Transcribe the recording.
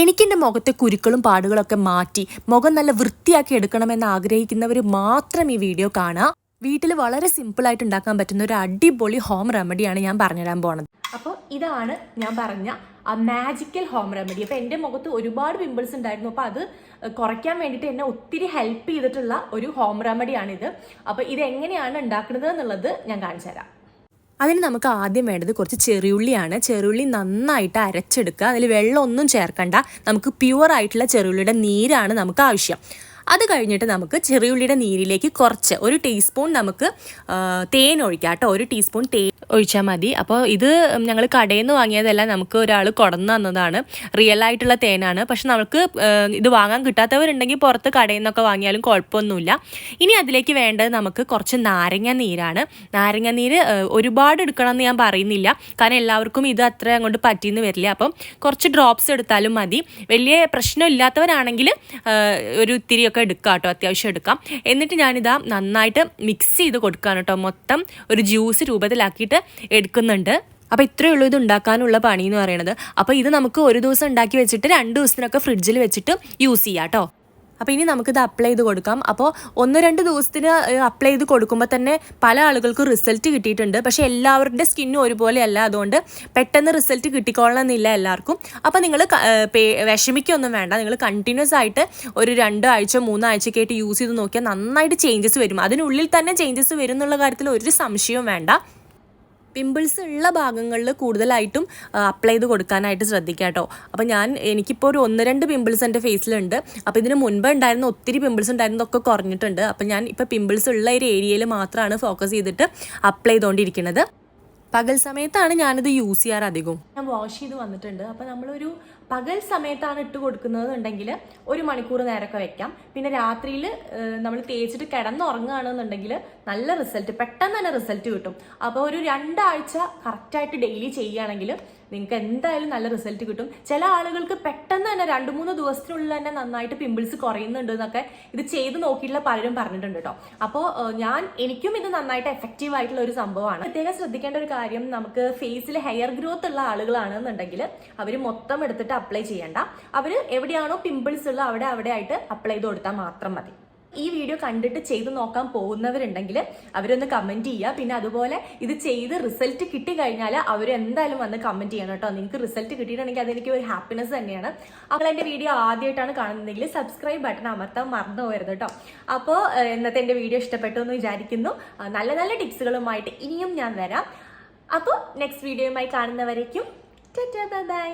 എനിക്കെന്റെ മുഖത്തെ കുരുക്കളും പാടുകളൊക്കെ മാറ്റി മുഖം നല്ല വൃത്തിയാക്കി എടുക്കണമെന്ന് ആഗ്രഹിക്കുന്നവർ മാത്രം ഈ വീഡിയോ കാണുക. വീട്ടിൽ വളരെ സിമ്പിളായിട്ട് ഉണ്ടാക്കാൻ പറ്റുന്ന ഒരു അടിപൊളി ഹോം റെമഡിയാണ് ഞാൻ പറഞ്ഞുതരാൻ പോണത്. അപ്പോൾ ഇതാണ് ഞാൻ പറഞ്ഞ ആ മാജിക്കൽ ഹോം റെമഡി അപ്പോൾ എന്റെ മുഖത്ത് ഒരുപാട് പിമ്പിൾസ് ഉണ്ടായിരുന്നു. അപ്പോൾ അത് കുറയ്ക്കാൻ വേണ്ടിയിട്ട് എന്നെ ഒത്തിരി ഹെൽപ്പ് ചെയ്തിട്ടുള്ള ഒരു ഹോം റെമഡിയാണിത് അപ്പോൾ ഇത് എങ്ങനെയാണ് ഉണ്ടാക്കുന്നത് എന്നുള്ളത് ഞാൻ കാണിച്ചു തരാം അതിന് നമുക്ക് ആദ്യം വേണ്ടത് കുറച്ച് ചെറിയുള്ളിയാണ്. ചെറിയുള്ളി നന്നായിട്ട് അരച്ചെടുക്കുക. അതിൽ വെള്ളമൊന്നും ചേർക്കണ്ട. നമുക്ക് പ്യുവർ ആയിട്ടുള്ള ചെറിയുള്ളിയുടെ നീരാണ് നമുക്ക് ആവശ്യം. അത് കഴിഞ്ഞിട്ട് നമുക്ക് ചെറിയുള്ളിയുടെ നീരിലേക്ക് കുറച്ച് ഒരു ടീസ്പൂൺ നമുക്ക് തേൻ ഒഴിക്കാം കേട്ടോ. ഒരു ടീസ്പൂൺ തേൻ ഒഴിച്ചാൽ മതി. അപ്പോൾ ഇത് ഞങ്ങൾ കടയിൽ നിന്ന് വാങ്ങിയതല്ല നമുക്ക് ഒരാൾ കൊടന്നു തന്നതാണ്. റിയൽ ആയിട്ടുള്ള തേനാണ്. പക്ഷെ നമുക്ക് ഇത് വാങ്ങാൻ കിട്ടാത്തവരുണ്ടെങ്കിൽ പുറത്ത് കടയിൽ നിന്നൊക്കെ വാങ്ങിയാലും കുഴപ്പമൊന്നുമില്ല. ഇനി അതിലേക്ക് വേണ്ടത് നമുക്ക് കുറച്ച് നാരങ്ങ നീരാണ്. നാരങ്ങ നീര് ഒരുപാട് എടുക്കണം എന്ന് ഞാൻ പറയുന്നില്ല. കാരണം എല്ലാവർക്കും ഇത് അത്ര അങ്ങോട്ട് പറ്റിയെന്ന് വരില്ല. അപ്പം കുറച്ച് ഡ്രോപ്സ് എടുത്താലും മതി. വലിയ പ്രശ്നമില്ലാത്തവരാണെങ്കിൽ ഒരു ഇത്തിരിയൊക്കെ എടുക്കാം കേട്ടോ. അത്യാവശ്യം എടുക്കാം. എന്നിട്ട് ഞാനിതാ നന്നായിട്ട് മിക്സ് ചെയ്ത് കൊടുക്കുകയാണ് കേട്ടോ. മൊത്തം ഒരു ജ്യൂസ് രൂപത്തിലാക്കിയിട്ട് എടുക്കുന്നുണ്ട്. അപ്പോൾ ഇത്രയേ ഉള്ളൂ ഇത് ഉണ്ടാക്കാനുള്ള പണി എന്ന് പറയുന്നത്. അപ്പോൾ ഇത് നമുക്ക് ഒരു ദിവസം ഉണ്ടാക്കി വെച്ചിട്ട് രണ്ട് ദിവസത്തിനൊക്കെ ഫ്രിഡ്ജിൽ വെച്ചിട്ട് യൂസ് ചെയ്യാം കേട്ടോ. അപ്പോൾ ഇനി നമുക്കിത് അപ്ലൈ ചെയ്ത് കൊടുക്കാം. അപ്പോൾ ഒന്ന് രണ്ട് ദിവസത്തിന് അപ്ലൈ ചെയ്ത് കൊടുക്കുമ്പോൾ തന്നെ പല ആളുകൾക്കും റിസൾട്ട് കിട്ടിയിട്ടുണ്ട്. പക്ഷേ എല്ലാവരുടെ സ്കിന്നും ഒരുപോലെയല്ല അതുകൊണ്ട് പെട്ടെന്ന് റിസൾട്ട് കിട്ടിക്കോളണമെന്നില്ല എല്ലാവർക്കും. അപ്പോൾ നിങ്ങൾ വിഷമിക്കൊന്നും വേണ്ട. നിങ്ങൾ കണ്ടിന്യൂസ് ആയിട്ട് ഒരു രണ്ടാഴ്ച മൂന്നാഴ്ചയൊക്കെ ആയിട്ട് യൂസ് ചെയ്ത് നോക്കിയാൽ നന്നായിട്ട് ചേഞ്ചസ് വരും. അതിനുള്ളിൽ തന്നെ ചേഞ്ചസ് വരും എന്നുള്ള കാര്യത്തിൽ ഒരു സംശയവും വേണ്ട. പിമ്പിൾസ് ഉള്ള ഭാഗങ്ങളിൽ കൂടുതലായിട്ടും അപ്ലൈ ചെയ്ത് കൊടുക്കാനായിട്ട് ശ്രദ്ധിക്കുക കേട്ടോ. അപ്പോൾ ഞാൻ എനിക്കിപ്പോൾ ഒരു ഒന്ന് രണ്ട് പിമ്പിൾസ് എന്റെ ഫേസിലുണ്ട് അപ്പോൾ ഇതിന് മുൻപ് ഉണ്ടായിരുന്ന ഒത്തിരി പിമ്പിൾസ് ഉണ്ടായിരുന്നതൊക്കെ കുറഞ്ഞിട്ടുണ്ട്. അപ്പോൾ ഞാൻ ഇപ്പോൾ പിമ്പിൾസ് ഉള്ള ഒരു ഏരിയയിൽ മാത്രമാണ് ഫോക്കസ് ചെയ്തിട്ട് അപ്ലൈ ചെയ്തുകൊണ്ടിരിക്കുന്നത് പകൽ സമയത്താണ് ഞാനിത് യൂസ് ചെയ്യാറ് അധികവും. ഞാൻ വാഷ് ചെയ്ത് വന്നിട്ടുണ്ട്. അപ്പോൾ നമ്മളൊരു പകൽ സമയത്താണ് ഇട്ട് കൊടുക്കുന്നതെന്നുണ്ടെങ്കിൽ ഒരു മണിക്കൂർ നേരമൊക്കെ വെക്കാം. പിന്നെ രാത്രിയിൽ നമ്മൾ തേച്ചിട്ട് കിടന്നുറങ്ങുകയാണെന്നുണ്ടെങ്കിൽ നല്ല റിസൾട്ട് പെട്ടെന്ന് തന്നെ റിസൾട്ട് കിട്ടും. അപ്പോൾ ഒരു രണ്ടാഴ്ച കറക്റ്റായിട്ട് ഡെയിലി ചെയ്യുകയാണെങ്കിൽ നിങ്ങൾക്ക് എന്തായാലും നല്ല റിസൾട്ട് കിട്ടും. ചില ആളുകൾക്ക് പെട്ടെന്ന് തന്നെ രണ്ട് മൂന്ന് ദിവസത്തിനുള്ളിൽ തന്നെ നന്നായിട്ട് പിമ്പിൾസ് കുറയുന്നുണ്ട് എന്നൊക്കെ ഇത് ചെയ്ത് നോക്കിയിട്ടുള്ള പലരും പറഞ്ഞിട്ടുണ്ട് കേട്ടോ. അപ്പോൾ ഞാൻ എനിക്കും ഇത് നന്നായിട്ട് എഫക്റ്റീവ് ആയിട്ടുള്ള ഒരു സംഭവമാണ്. പ്രത്യേകം ശ്രദ്ധിക്കേണ്ട ഒരു കാര്യം നമുക്ക് ഫേസിൽ ഹെയർ ഗ്രോത്ത് ഉള്ള ആളുകളാണെന്നുണ്ടെങ്കിൽ അവർ മൊത്തം എടുത്തിട്ട് അപ്ലൈ ചെയ്യേണ്ട. അവർ എവിടെയാണോ പിമ്പിൾസ് ഉള്ള അവിടെ അവിടെ ആയിട്ട് അപ്ലൈ ചെയ്ത് കൊടുത്താൽ മാത്രം മതി. ഈ വീഡിയോ കണ്ടിട്ട് ചെയ്ത് നോക്കാൻ പോകുന്നവരുണ്ടെങ്കിൽ അവരൊന്ന് കമന്റ് ചെയ്യുക. പിന്നെ അതുപോലെ ഇത് ചെയ്ത് റിസൾട്ട് കിട്ടി കഴിഞ്ഞാൽ അവർ എന്തായാലും വന്ന് കമന്റ് ചെയ്യണം കേട്ടോ. നിങ്ങൾക്ക് റിസൾട്ട് കിട്ടിയിട്ടുണ്ടെങ്കിൽ അതെനിക്ക് ഒരു ഹാപ്പിനെസ് തന്നെയാണ്. അപ്പോൾ എന്റെ വീഡിയോ ആദ്യമായിട്ടാണ് കാണുന്നതെങ്കിൽ സബ്സ്ക്രൈബ് ബട്ടൺ അമർത്താൻ മറന്നു പോകരുത് കേട്ടോ. അപ്പോൾ ഇന്നത്തെ എന്റെ വീഡിയോ ഇഷ്ടപ്പെട്ടു എന്ന് വിചാരിക്കുന്നു. നല്ല നല്ല ടിപ്സുകളുമായിട്ട് ഇനിയും ഞാൻ വരാം. അപ്പോൾ നെക്സ്റ്റ് വീഡിയോയുമായി കാണുന്നവരേക്കും ബൈ